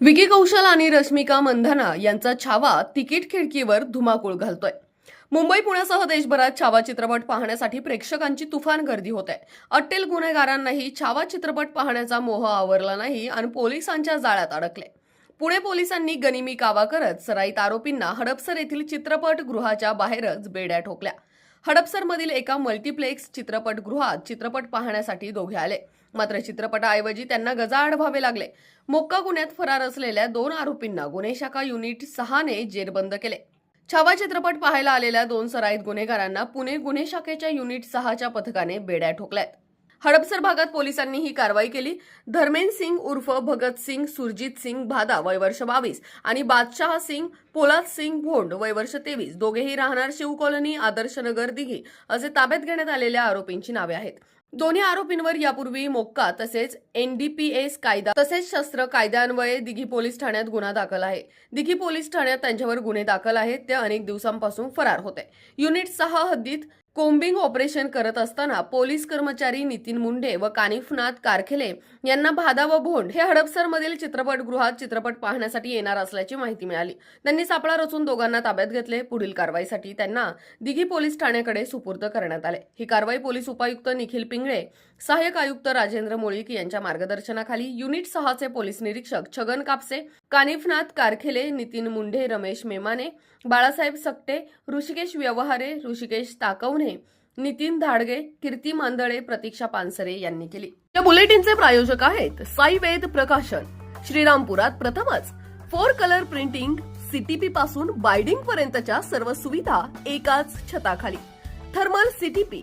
विकी कौशल आणि रश्मिका मंधाना यांचा छावा तिकीट खिडकीवर धुमाकूळ घालतोय. मुंबई पुण्यासह देशभरात छावा चित्रपट पाहण्यासाठी प्रेक्षकांची तुफान गर्दी होत. आहे अट्टेल गुन्हेगारांनाही छावा चित्रपट पाहण्याचा मोह आवरला नाही आणि पोलिसांच्या जाळ्यात अडकले. पुणे पोलिसांनी गनिमी कावा करत सराईत आरोपींना हडपसर येथील चित्रपटगृहाच्या बाहेरच बेड्या ठोकल्या. हडपसरमधील एका मल्टिप्लेक्स चित्रपटगृहात चित्रपट पाहण्यासाठी दोघे आले. मात्र चित्रपटाऐवजी त्यांना गजाआड व्हावे लागले. मोक्का गुन्ह्यात फरार असलेल्या दोन आरोपींना गुन्हे शाखा युनिट सहाने जेरबंद केले. छावा चित्रपट पाहायला आलेल्या दोन सराईत गुन्हेगारांना पुणे गुन्हे शाखेच्या युनिट सहाच्या पथकाने बेड्या ठोकल्यात. हडपसर भागात पोलिसांनी ही कारवाई केली. धर्मेंद्र सिंग उर्फ भगत सिंग सुरजित सिंग भादा वय वर्ष बावीस आणि बादशाह सिंग पोलाद सिंग भोंड वय वर्ष तेवीस. दोघेही राहणार शिव कॉलनी आदर्श नगर दिघी असे ताब्यात घेण्यात आलेल्या आरोपींची नावे आहेत. दोन्ही आरोपींवर यापूर्वी मोक्का तसेच एनडीपीएस कायदा तसेच शस्त्र कायद्यान्वये दिघी पोलीस ठाण्यात गुन्हा दाखल आहे. दिघी पोलीस ठाण्यात त्यांच्यावर गुन्हे दाखल आहेत. ते अनेक दिवसांपासून फरार होते. युनिट सहा हद्दीत कोम्बिंग ऑपरेशन करत असताना पोलीस कर्मचारी नितीन मुंडे व कानिफनाथ कारखेले यांना भादा व भोंड हे हडपसरमधील चित्रपटगृहात चित्रपट पाहण्यासाठी येणार असल्याची माहिती मिळाली. त्यांनी सापळा रचून दोघांना ताब्यात घेतले. पुढील कारवाईसाठी त्यांना दिघी पोलीस ठाण्याकडे सुपूर्द करण्यात आले. ही कारवाई पोलीस उपायुक्त निखिल पिंगळे सहाय्यक आयुक्त राजेंद्र मोळीक यांच्या मार्गदर्शनाखाली युनिट सहाचे पोलीस निरीक्षक छगन कापसे कानिफनाथ कारखेले नितीन मुंढे रमेश मेमाने बाळासाहेब सकटे ऋषिकेश व्यवहारे ऋषिकेश ताकवणे नितीन धाडगे कीर्ती मांदळे प्रतीक्षा पानसरे यांनी केली. या बुलेटिनचे प्रायोजक आहेत साई वेद प्रकाशन. श्रीरामपुरात प्रथमच फोर कलर प्रिंटिंग सीटीपी पासून बायडिंग पर्यंतच्या सर्व सुविधा एकाच छताखाली. Thermal CTP